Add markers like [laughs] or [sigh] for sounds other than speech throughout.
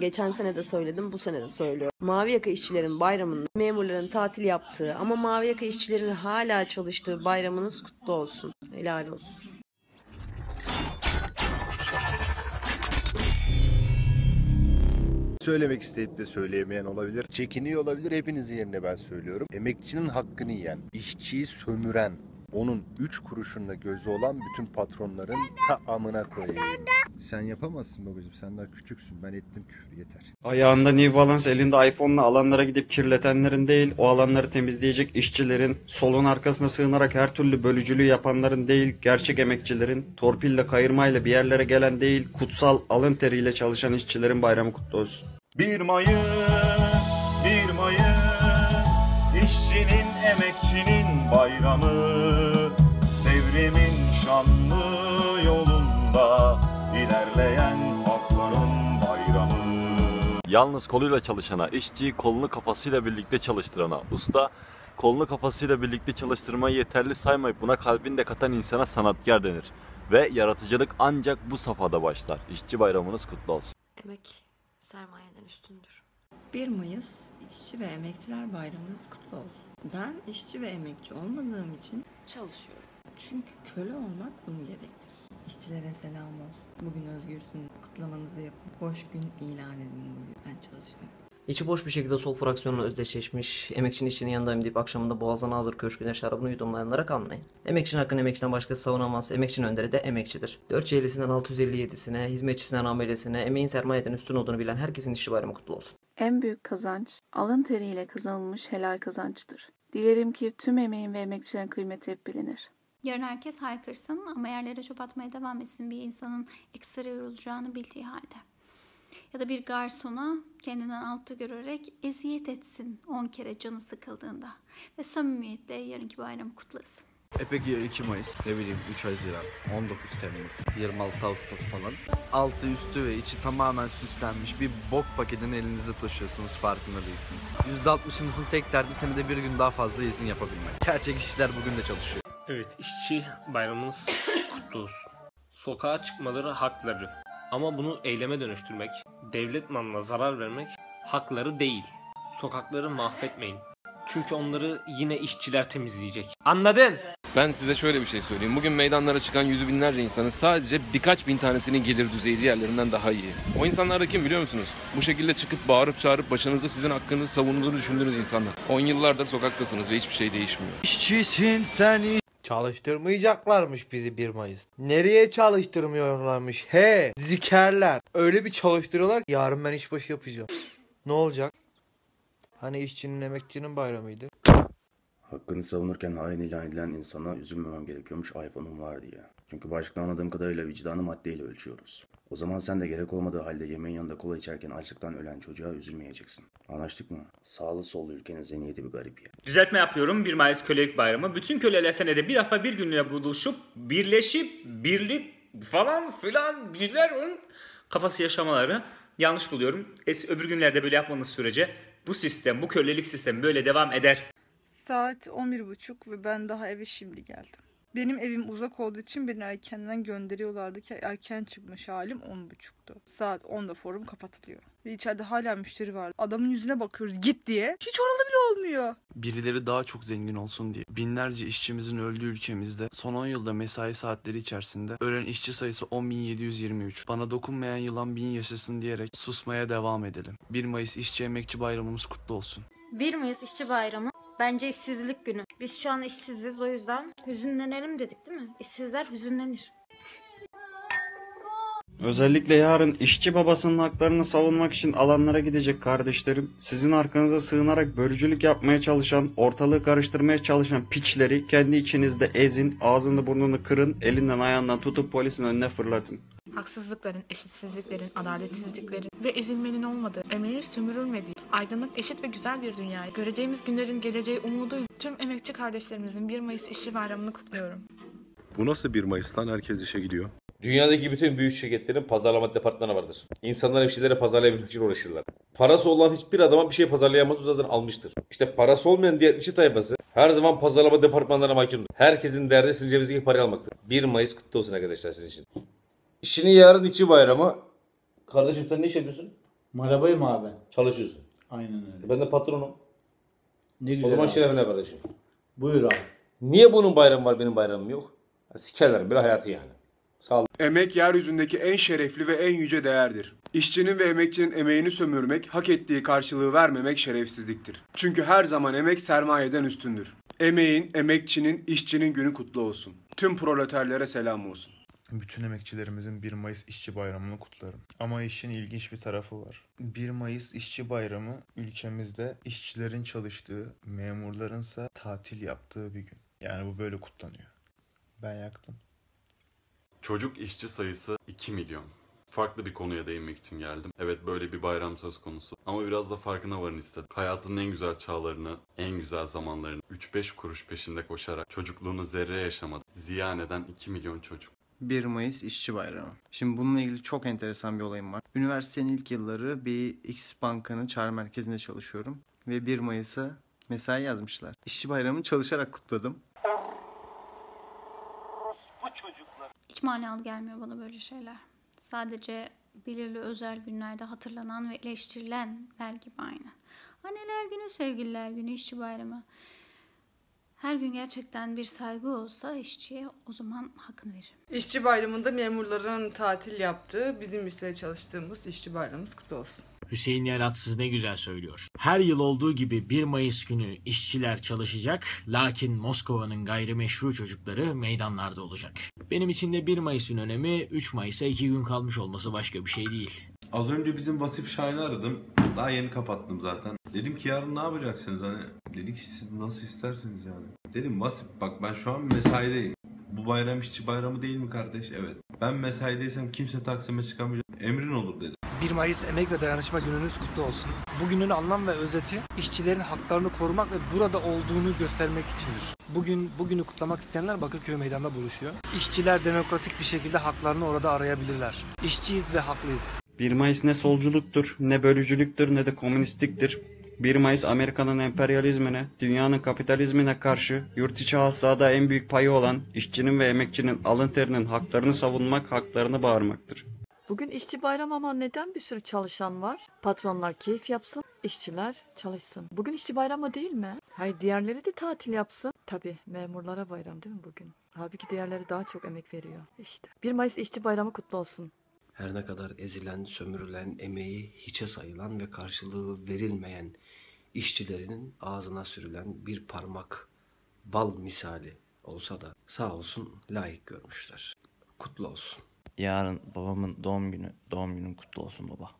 Geçen sene de söyledim, bu sene de söylüyorum. Mavi yaka işçilerin bayramında memurların tatil yaptığı ama mavi yaka işçilerin hala çalıştığı bayramınız kutlu olsun. Helal olsun. Söylemek isteyip de söyleyemeyen olabilir. Çekiniyor olabilir. Hepinizin yerine ben söylüyorum. Emekçinin hakkını yiyen, işçiyi sömüren, onun 3 kuruşunda gözü olan bütün patronların ta amına koyayım. Sen yapamazsın babacığım. Sen daha küçüksün. Ben ettim küfür yeter. Ayağında New Balance elinde iPhone'la alanlara gidip kirletenlerin değil, o alanları temizleyecek işçilerin, solun arkasına sığınarak her türlü bölücülüğü yapanların değil, gerçek emekçilerin, torpille kayırmayla bir yerlere gelen değil, kutsal alın teriyle çalışan işçilerin bayramı kutlu olsun. 1 Mayıs, 1 Mayıs, işçinin, emekçinin bayramı, devrimin şanlı yolunda ilerleyen halkların bayramı. Yalnız koluyla çalışana, işçiyi kolunu kafasıyla birlikte çalıştırana, usta kolunu kafasıyla birlikte çalıştırmayı yeterli saymayıp buna kalbini de katan insana sanatkar denir. Ve yaratıcılık ancak bu safhada başlar. İşçi bayramınız kutlu olsun. Emek sermayeden üstündür. 1 Mayıs İşçi ve Emekçiler Bayramınız kutlu olsun. Ben işçi ve emekçi olmadığım için çalışıyorum. Çünkü köle olmak bunu gerektirir. İşçilere selam olsun. Bugün özgürsün. Kutlamanızı yapın. Boş gün ilan edin bugün. Ben çalışıyorum. İçi boş bir şekilde sol fraksiyonla özdeşleşmiş, emekçinin işçinin yanındayım deyip akşamında boğazına hazır köşküne şarabını yudumlayanlara kanmayın. Emekçinin hakkını emekçiden başkası savunamaz, emekçinin önderi de emekçidir. 450'sinden 657'sine, hizmetçisinden amelesine, emeğin sermayeden üstün olduğunu bilen herkesin işçi bayramı kutlu olsun. En büyük kazanç, alın teriyle kazanılmış helal kazançtır. Dilerim ki tüm emeğin ve emekçilerin kıymeti hep bilinir. Yarın herkes haykırsın ama yerlere çöp atmaya devam etsin bir insanın ekstra yorulacağını bildiği halde. Ya da bir garsona kendinden altta görerek eziyet etsin 10 kere canı sıkıldığında. Ve samimiyetle yarınki bayramı kutlasın. E peki ya 2 Mayıs, ne bileyim 3 Haziran, 19 Temmuz, 26 Ağustos falan. Altı üstü ve içi tamamen süslenmiş bir bok paketini elinizde taşıyorsunuz farkında değilsiniz. %60'ınızın tek derdi senede bir gün daha fazla izin yapabilmek. Gerçek işçiler bugün de çalışıyor. Evet işçi bayramınız [laughs] kutlu olsun. Sokağa çıkmaları hakları. Ama bunu eyleme dönüştürmek, devlet malına zarar vermek hakları değil. Sokakları mahvetmeyin. Çünkü onları yine işçiler temizleyecek. Anladın? Ben size şöyle bir şey söyleyeyim. Bugün meydanlara çıkan yüzü binlerce insanın sadece birkaç bin tanesinin gelir düzeyi diğerlerinden daha iyi. O insanlar da kim biliyor musunuz? Bu şekilde çıkıp bağırıp çağırıp başınızda sizin hakkınızı savunduğunu düşündüğünüz insanlar. 10 yıllardır sokaktasınız ve hiçbir şey değişmiyor. İşçisin sen Çalıştırmayacaklarmış bizi 1 Mayıs. Nereye çalıştırmıyorlarmış? He, zikerler. Öyle bir çalıştırıyorlar ki yarın ben işbaşı yapacağım. Ne olacak? Hani işçinin emekçinin bayramıydı. Hakkını savunurken hain ilan edilen insana üzülmemem gerekiyormuş iPhone'um var diye. Çünkü başlıktan anladığım kadarıyla vicdanı maddeyle ölçüyoruz. O zaman sen de gerek olmadığı halde yemeğin yanında kola içerken açlıktan ölen çocuğa üzülmeyeceksin. Anlaştık mı? Sağlı sollu ülkenin zihniyeti bir garip ya. Düzeltme yapıyorum 1 Mayıs kölelik bayramı. Bütün köleler senede bir defa bir günlüğüne buluşup birleşip birlik falan filan bizlerin kafası yaşamaları yanlış buluyorum. Es öbür günlerde böyle yapmanız sürece bu sistem, bu kölelik sistemi böyle devam eder. Saat 11.30 ve ben daha eve şimdi geldim. Benim evim uzak olduğu için beni erkenden gönderiyorlardı ki erken çıkmış halim 10.30'tu. Saat 10'da forum kapatılıyor. Ve içeride hala müşteri var. Adamın yüzüne bakıyoruz git diye. Hiç oralı bile olmuyor. Birileri daha çok zengin olsun diye binlerce işçimizin öldüğü ülkemizde son 10 yılda mesai saatleri içerisinde ölen işçi sayısı 10.723. Bana dokunmayan yılan bin yaşasın diyerek susmaya devam edelim. 1 Mayıs İşçi Emekçi Bayramımız kutlu olsun. 1 Mayıs İşçi Bayramı bence işsizlik günü. Biz şu an işsiziz o yüzden hüzünlenelim dedik değil mi? İşsizler hüzünlenir. Özellikle yarın işçi babasının haklarını savunmak için alanlara gidecek kardeşlerim, sizin arkanıza sığınarak bölücülük yapmaya çalışan, ortalığı karıştırmaya çalışan piçleri kendi içinizde ezin, ağzını burnunu kırın, elinden ayağından tutup polisin önüne fırlatın. Haksızlıkların, eşitsizliklerin, adaletsizliklerin ve ezilmenin olmadığı, emeğin sömürülmediği, aydınlık, eşit ve güzel bir dünyayı göreceğimiz günlerin geleceği umuduyla tüm emekçi kardeşlerimizin 1 Mayıs İşçi Bayramı'nı kutluyorum. Bu nasıl 1 Mayıs'tan herkes işe gidiyor? Dünyadaki bütün büyük şirketlerin pazarlama departmanı vardır. İnsanlar bir şeyleri pazarlayabilmek için uğraşırlar. Parası olan hiçbir adama bir şey pazarlayamaz zaten almıştır. İşte parası olmayan diğer işçi tayfası her zaman pazarlama departmanlarına mahkumdur. Herkesin derdi sizin cebinizdeki parayı almaktır. 1 Mayıs kutlu olsun arkadaşlar sizin için. İşinin yarın içi bayramı. Kardeşim sen ne iş yapıyorsun? Marabayım abi. Çalışıyorsun. Aynen öyle. Ben de patronum. Ne O güzel zaman abi. şerefine kardeşim. Buyur abi. Niye bunun bayramı var benim bayramım yok? Ya Sikerler bir hayatı yani. Sağ ol. Emek yeryüzündeki en şerefli ve en yüce değerdir. İşçinin ve emekçinin emeğini sömürmek, hak ettiği karşılığı vermemek şerefsizliktir. Çünkü her zaman emek sermayeden üstündür. Emeğin, emekçinin, işçinin günü kutlu olsun. Tüm proleterlere selam olsun. Bütün emekçilerimizin 1 Mayıs İşçi Bayramı'nı kutlarım. Ama işin ilginç bir tarafı var. 1 Mayıs İşçi Bayramı ülkemizde işçilerin çalıştığı, memurlarınsa tatil yaptığı bir gün. Yani bu böyle kutlanıyor. Ben yaktım. Çocuk işçi sayısı 2 milyon. Farklı bir konuya değinmek için geldim. Evet böyle bir bayram söz konusu. Ama biraz da farkına varın istedim. Hayatının en güzel çağlarını, en güzel zamanlarını 3-5 kuruş peşinde koşarak çocukluğunu zerre yaşamadı. Ziyan eden 2 milyon çocuk. 1 Mayıs İşçi Bayramı. Şimdi bununla ilgili çok enteresan bir olayım var. Üniversitenin ilk yılları bir X bankanın çağrı merkezinde çalışıyorum. Ve 1 Mayıs'a mesai yazmışlar. İşçi Bayramı'nı çalışarak kutladım. Hiç manalı gelmiyor bana böyle şeyler. Sadece belirli özel günlerde hatırlanan ve eleştirilenler gibi aynı. Anneler günü, sevgililer günü, işçi bayramı. Her gün gerçekten bir saygı olsa işçiye o zaman hakkını veririm. İşçi bayramında memurların tatil yaptığı, bizim ise çalıştığımız işçi bayramımız kutlu olsun. Hüseyin Yalatsız ne güzel söylüyor. Her yıl olduğu gibi 1 Mayıs günü işçiler çalışacak, lakin Moskova'nın gayrimeşru çocukları meydanlarda olacak. Benim için de 1 Mayıs'ın önemi 3 Mayıs'a 2 gün kalmış olması başka bir şey değil. Az önce bizim Vasif Şahin'i aradım. Daha yeni kapattım zaten. Dedim ki yarın ne yapacaksınız hani? Dedi ki siz nasıl isterseniz yani. Dedim Vasif bak ben şu an mesaideyim. Bu bayram işçi bayramı değil mi kardeş? Evet. Ben mesaideysem kimse Taksim'e çıkamayacak. Emrin olur dedi. 1 Mayıs Emek ve Dayanışma Gününüz kutlu olsun. Bugünün anlam ve özeti işçilerin haklarını korumak ve burada olduğunu göstermek içindir. Bugün bugünü kutlamak isteyenler Bakırköy Meydanı'nda buluşuyor. İşçiler demokratik bir şekilde haklarını orada arayabilirler. İşçiyiz ve haklıyız. 1 Mayıs ne solculuktur, ne bölücülüktür, ne de komünistliktir. 1 Mayıs Amerika'nın emperyalizmine, dünyanın kapitalizmine karşı yurt içi hasılada en büyük payı olan işçinin ve emekçinin alın terinin haklarını savunmak, haklarını bağırmaktır. Bugün işçi bayramı ama neden bir sürü çalışan var? Patronlar keyif yapsın, işçiler çalışsın. Bugün işçi bayramı değil mi? Hayır diğerleri de tatil yapsın. Tabii memurlara bayram değil mi bugün? Halbuki diğerleri daha çok emek veriyor. İşte 1 Mayıs işçi bayramı kutlu olsun. Her ne kadar ezilen, sömürülen, emeği hiçe sayılan ve karşılığı verilmeyen işçilerin ağzına sürülen bir parmak bal misali olsa da sağ olsun layık görmüşler. Kutlu olsun. Yarın babamın doğum günü. Doğum günün kutlu olsun baba.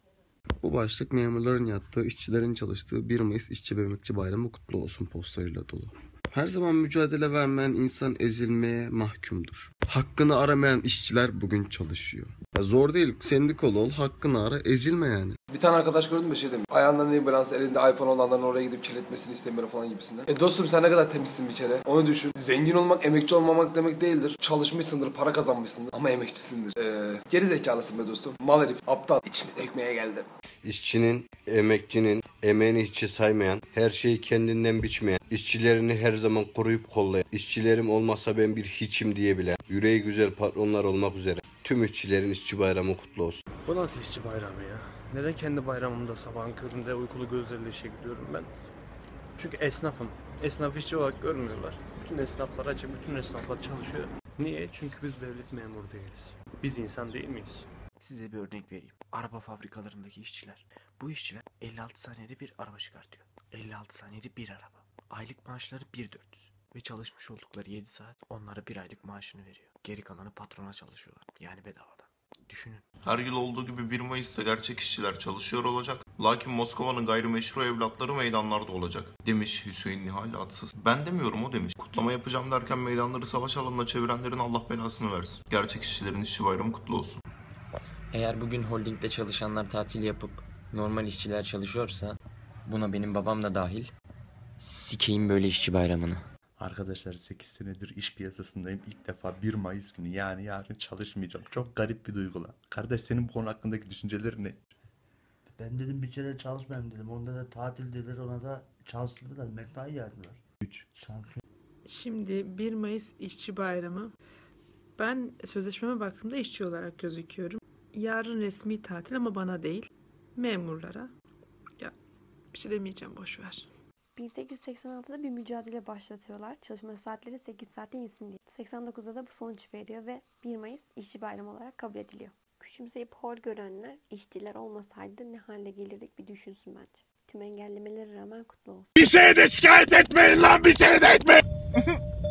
Bu başlık memurların yattığı, işçilerin çalıştığı 1 Mayıs İşçi ve Emekçi Bayramı kutlu olsun postlarıyla dolu. Her zaman mücadele vermeyen insan ezilmeye mahkumdur. Hakkını aramayan işçiler bugün çalışıyor. Ya zor değil, sendikalı ol, hakkını ara, ezilme yani. Bir tane arkadaş gördüm de şey demiş. Ayağından ne balans elinde iPhone olanların oraya gidip kirletmesini istemiyorum falan gibisinden. E dostum sen ne kadar temizsin bir kere. Onu düşün. Zengin olmak emekçi olmamak demek değildir. Çalışmışsındır, para kazanmışsındır ama emekçisindir. Ee, geri zekalısın be dostum. Mal herif, aptal. İçimi dökmeye geldim. İşçinin, emekçinin, emeğini hiçe saymayan, her şeyi kendinden biçmeyen, işçilerini her zaman koruyup kollayan, işçilerim olmasa ben bir hiçim diyebilen, yüreği güzel patronlar olmak üzere tüm işçilerin işçi bayramı kutlu olsun. Bu nasıl işçi bayramı ya? Neden kendi bayramımda sabahın köründe uykulu gözlerle işe gidiyorum ben? Çünkü esnafım. Esnaf işçi olarak görmüyorlar. Bütün esnaflar açık, bütün esnaflar çalışıyor. Niye? Çünkü biz devlet memuru değiliz. Biz insan değil miyiz? Size bir örnek vereyim. Araba fabrikalarındaki işçiler. Bu işçiler 56 saniyede bir araba çıkartıyor. 56 saniyede bir araba. Aylık maaşları 1400. Ve çalışmış oldukları 7 saat onlara bir aylık maaşını veriyor. Geri kalanı patrona çalışıyorlar. Yani bedavadan. Düşünün. Her yıl olduğu gibi 1 Mayıs'ta gerçek işçiler çalışıyor olacak. Lakin Moskova'nın gayrimeşru evlatları meydanlarda olacak. Demiş Hüseyin Nihal Atsız. Ben demiyorum o demiş. Kutlama yapacağım derken meydanları savaş alanına çevirenlerin Allah belasını versin. Gerçek işçilerin işçi bayramı kutlu olsun. Eğer bugün holdingde çalışanlar tatil yapıp normal işçiler çalışıyorsa buna benim babam da dahil sikeyim böyle işçi bayramını. Arkadaşlar 8 senedir iş piyasasındayım. İlk defa 1 Mayıs günü yani yarın çalışmayacağım. Çok garip bir duygu lan. Kardeş senin bu konu hakkındaki düşüncelerin ne? Ben dedim bir kere çalışmayayım dedim. Onda da tatil dediler ona da çalıştırdılar. Mesai yardılar. 3. Şimdi 1 Mayıs İşçi Bayramı. Ben sözleşmeme baktığımda işçi olarak gözüküyorum. Yarın resmi tatil ama bana değil. memurlara ya bir şey demeyeceğim boş ver. 1886'da bir mücadele başlatıyorlar. Çalışma saatleri 8 saatte insin diye. 89'da da bu sonuç veriyor ve 1 Mayıs işçi bayramı olarak kabul ediliyor. Küçümseyip hor görenler işçiler olmasaydı ne hale gelirdik bir düşünsün bence. Tüm engellemelere rağmen kutlu olsun. Bir şeye de şikayet etmeyin lan bir şeye de etmeyin. [laughs]